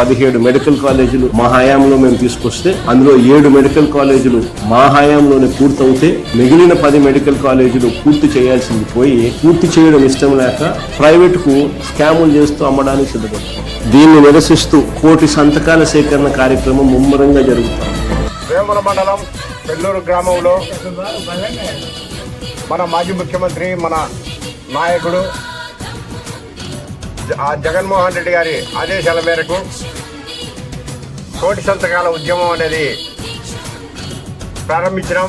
పదిహేడు మెడికల్ కాలేజీలు మా హయాంలో మేము తీసుకొస్తే అందులో ఏడు మెడికల్ కాలేజీలు మా హయాంలోనే పూర్తవుతే మిగిలిన పది మెడికల్ కాలేజీలు పూర్తి చేయాల్సింది పోయి పూర్తి చేయడం ఇష్టం లేక ప్రైవేట్కు స్కాములు చేస్తూ అమ్మడానికి సిద్ధపడుతుంది దీన్ని నిరసిస్తూ కోటి సంతకాల సేకరణ కార్యక్రమం ముమ్మరంగా జరుగుతుంది. వేముల మండలం పెల్లూరు గ్రామంలో మన మాజీ ముఖ్యమంత్రి మన నాయకుడు ఆ జగన్మోహన్ రెడ్డి గారి ఆదేశాల మేరకు కోటి సంతకాల ఉద్యమం అనేది ప్రారంభించడం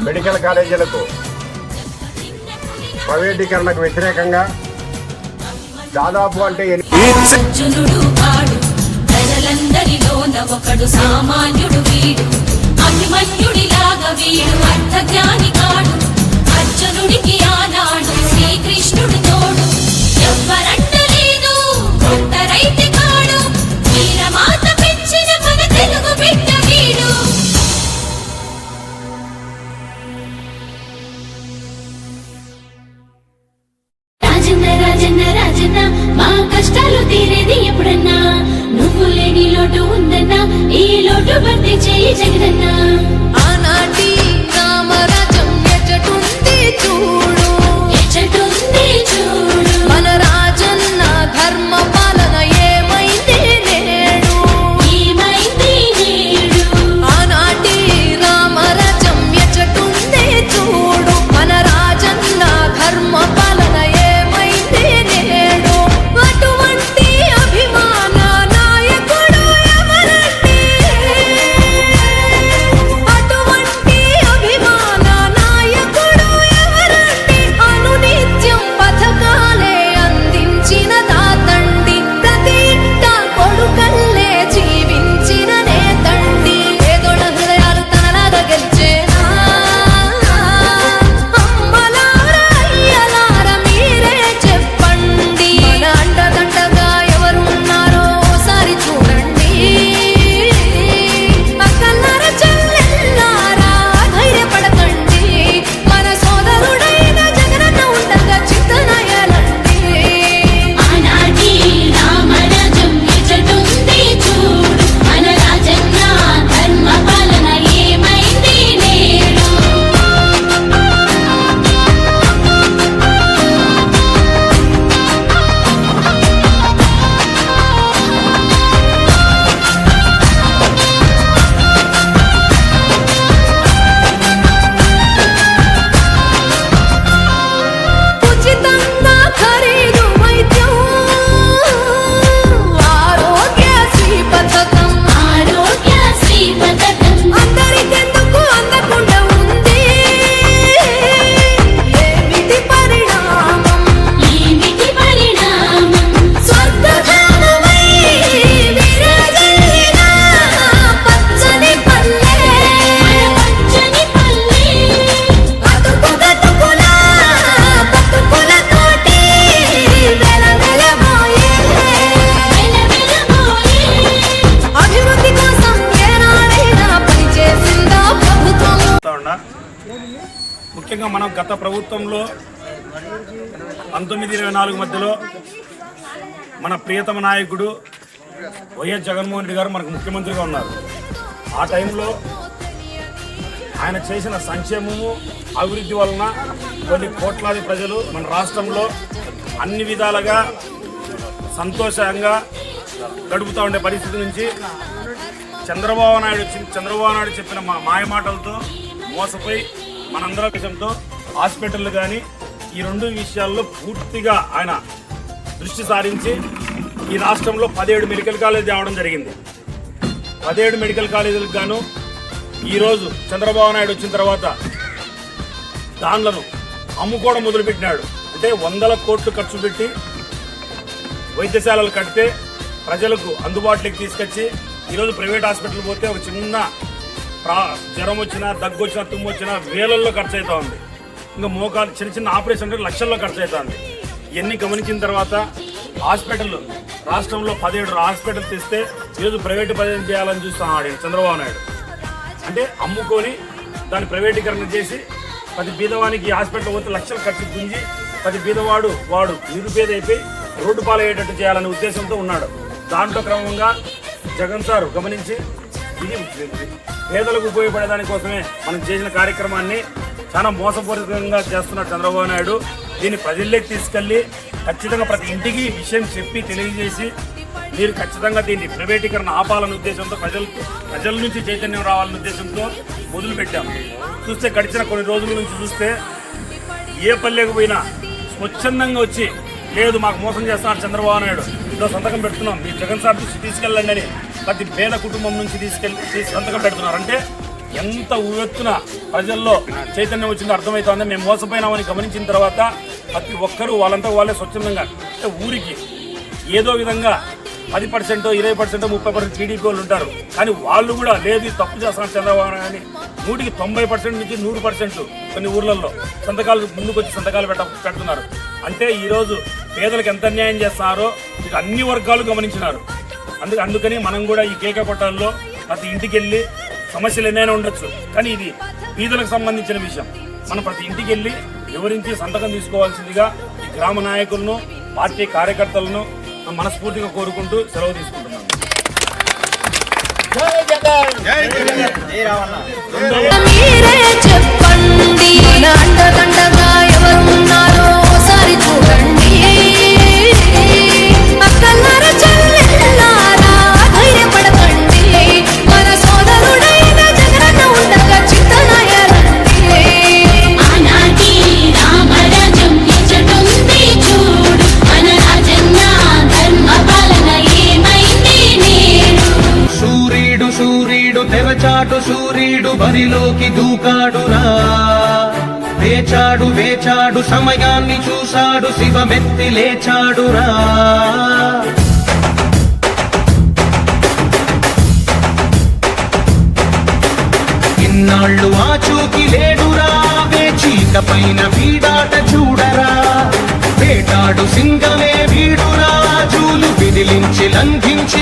మెడికల్ కాలేజీలకు ప్రైవేటీకరణకు వ్యతిరేకంగా దాదాపు అంటే ఒకడు సామాన్యుడు వీడు అభిమన్యుడిలాగా వీడు అర్థ జ్ఞాని రాజన్న రాజన్న మా కష్టాలు తీరేది ఎప్పుడన్నా? నువ్వు లేని లోటు ఉందన్నా ఈ లోటు భర్తీ చేయి జగనన్నా. ప్రభుత్వం ముఖ్యంగా మనం గత ప్రభుత్వంలో పంతొమ్మిది ఇరవై నాలుగు మధ్యలో మన ప్రియతమ నాయకుడు వైఎస్ జగన్మోహన్ రెడ్డి గారు మనకు ముఖ్యమంత్రిగా ఉన్నారు. ఆ టైంలో ఆయన చేసిన సంక్షేమము అభివృద్ధి వలన కొన్ని కోట్లాది ప్రజలు మన రాష్ట్రంలో అన్ని విధాలుగా సంతోషంగా గడుపుతూ ఉండే పరిస్థితి నుంచి చంద్రబాబు నాయుడు చంద్రబాబు నాయుడు చెప్పిన మా మాయమాటలతో మోసపోయి మనందరం విషయంతో హాస్పిటల్ కానీ ఈ రెండు విషయాల్లో పూర్తిగా ఆయన దృష్టి సారించి ఈ రాష్ట్రంలో పదిహేడు మెడికల్ కాలేజ్ తేవడం జరిగింది. పదిహేడు మెడికల్ కాలేజీలకు గాను ఈరోజు చంద్రబాబు నాయుడు వచ్చిన తర్వాత దాన్లను అమ్ముకోవడం మొదలుపెట్టినాడు. అంటే వందల కోట్లు ఖర్చు పెట్టి వైద్యశాలలు కడితే ప్రజలకు అందుబాటులోకి తీసుకొచ్చి ఈరోజు ప్రైవేట్ హాస్పిటల్ పోతే ఒక చిన్న ప్రా జ్వరం వచ్చినా దగ్గు వచ్చినా తుమ్ము వచ్చినా వేలల్లో ఖర్చు అవుతా ఉంది. ఇంకా మోకాలు చిన్న చిన్న ఆపరేషన్ అంటే లక్షల్లో ఖర్చు అవుతుంది ఇవన్నీ గమనించిన తర్వాత హాస్పిటల్ రాష్ట్రంలో పదిహేడు హాస్పిటల్ తెస్తే ఈరోజు ప్రైవేట్ పదవి చేయాలని చూస్తున్నాడు చంద్రబాబు నాయుడు. అంటే అమ్ముకొని దాన్ని ప్రైవేటీకరణ చేసి ప్రతి బీదవానికి హాస్పిటల్ పోతే లక్షలు ఖర్చు గుంజి ప్రతి బీదవాడు వాడు నిరుపేద అయిపోయి రోడ్డు పాలయ్యేటట్టు చేయాలనే ఉద్దేశంతో ఉన్నాడు. దాంట్లో క్రమంగా జగన్ సార్ గమనించి ఇది పేదలకు ఉపయోగపడే దానికోసమే మనం చేసిన కార్యక్రమాన్ని చాలా మోసపూరితంగా చేస్తున్నారు చంద్రబాబు నాయుడు. దీన్ని ప్రజల్లోకి తీసుకెళ్ళి ఖచ్చితంగా ప్రతి ఇంటికి విషయం చెప్పి తెలియజేసి మీరు ఖచ్చితంగా దీన్ని ప్రైవేటీకరణ ఆపాలనే ఉద్దేశంతో ప్రజలు ప్రజల నుంచి చైతన్యం రావాలనే ఉద్దేశంతో మొదలు పెట్టాము చూస్తే గడిచిన కొన్ని రోజుల నుంచి చూస్తే ఏ పల్లెకు పోయినా స్వచ్ఛందంగా వచ్చి లేదు మాకు మోసం చేస్తున్నారు చంద్రబాబు నాయుడు. ఇదో సంతకం పెడుతున్నాం. మీ జగన్ సార్ తీసుకెళ్ళండి అని ప్రతి పేద కుటుంబం నుంచి తీసుకెళ్ళి సంతకం పెడుతున్నారు. అంటే ఎంత ఉవ్వెత్తున ప్రజల్లో చైతన్యం వచ్చిందో అర్థమవుతోంది మేము మోసపోయినామని గమనించిన తర్వాత ప్రతి ఒక్కరూ వాళ్ళంతా వాళ్ళే స్వచ్ఛందంగా అంటే ఊరికి ఏదో విధంగా పది పర్సెంట్ ఇరవై పర్సెంట్ ముప్పై పర్సెంట్ టీడీపీ వాళ్ళు ఉంటారు. కానీ వాళ్ళు కూడా లేదు తప్పు చేస్తున్నారు చంద్రబాబు కానీ అని. నూటికి తొంభై పర్సెంట్ నుంచి నూరు పర్సెంట్ కొన్ని ఊర్లలో సంతకాలు ముందుకొచ్చి సంతకాలు పెట్ట పెడుతున్నారు. అంటే ఈరోజు పేదలకు ఎంత అన్యాయం చేస్తున్నారో ఇక అన్ని వర్గాలు గమనించినారు. అందుకు అందుకని మనం కూడా ఈ కేక కొట్టాల్లో ప్రతి ఇంటికి వెళ్ళి సమస్యలు ఎన్నైనా ఉండొచ్చు. కానీ ఇది పేదలకు సంబంధించిన విషయం. మనం ప్రతి ఇంటికి వెళ్ళి వివరించి సంతకం తీసుకోవాల్సిందిగా ఈ గ్రామ నాయకులను పార్టీ కార్యకర్తలను మనస్ఫూర్తిగా కోరుకుంటూ సెలవు తీసుకుంటున్నాను మీరే చెప్పండి. బరిలోకి దూకాడురా వేచాడు వేచాడు సమయాన్ని చూశాడు శివమెత్తి లేచాడురా. ఇన్నాళ్ళు ఆచూకి లేడురా వేచీక పైన వీడాట చూడరా. వేటాడు సింగమే వీడురా జూలు విదిలించి లంఘించి